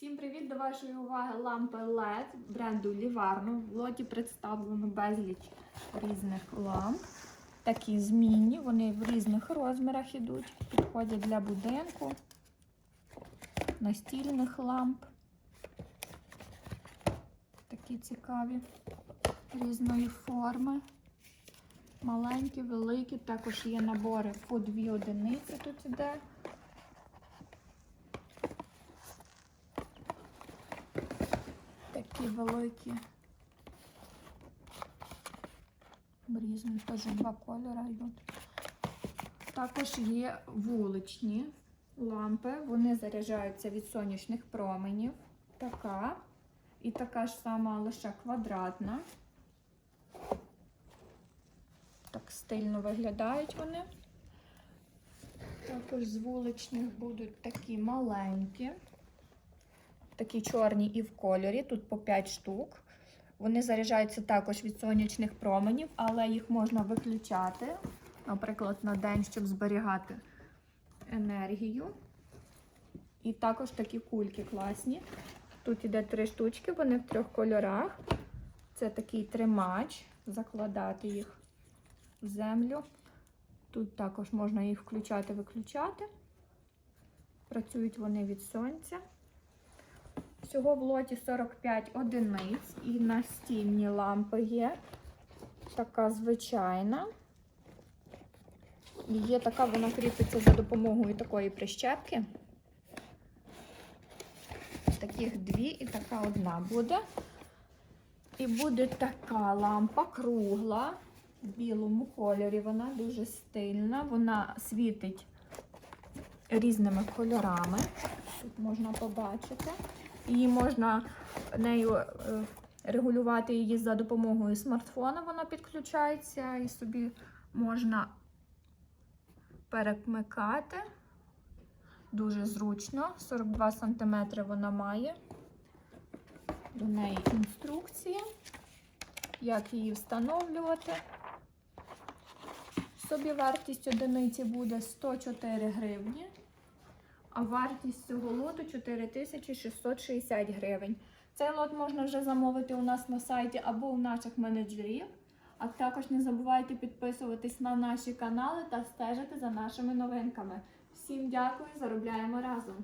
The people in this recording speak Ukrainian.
Всім привіт! До вашої уваги лампи LED бренду Livarno. В лоті представлено безліч різних ламп. Такі змінні, вони в різних розмірах ідуть. Підходять для будинку, настільних ламп. Такі цікаві різної форми. Маленькі, великі, також є набори по дві одиниці тут іде. Такі великі. Різні, теж два кольори йдуть. Також є вуличні лампи. Вони заряджаються від сонячних променів. Така. І така ж сама лише квадратна. Так стильно виглядають вони. Також з вуличних будуть такі маленькі. Такі чорні і в кольорі, тут по 5 штук. Вони заряджаються також від сонячних променів, але їх можна виключати, наприклад, на день, щоб зберігати енергію. І також такі кульки класні. Тут іде три штучки, вони в трьох кольорах. Це такий тримач, закладати їх в землю. Тут також можна їх включати-виключати. Працюють вони від сонця. Всього в лоті 45 одиниць і настільні лампи є. Така звичайна. Є така, вона кріпиться за допомогою такої прищепки. Таких дві і така одна буде. І буде така лампа кругла в білому кольорі. Вона дуже стильна, вона світить різними кольорами. Тут можна побачити. Її можна нею е, регулювати її за допомогою смартфона. Вона підключається і собі можна перемикати. Дуже зручно. 42 см вона має. До неї інструкція, як її встановлювати. Собі вартість одиниці буде 104 гривні. А вартість цього лоту 4660 гривень. Цей лот можна вже замовити у нас на сайті або у наших менеджерів. А також не забувайте підписуватись на наші канали та стежити за нашими новинками. Всім дякую, заробляємо разом!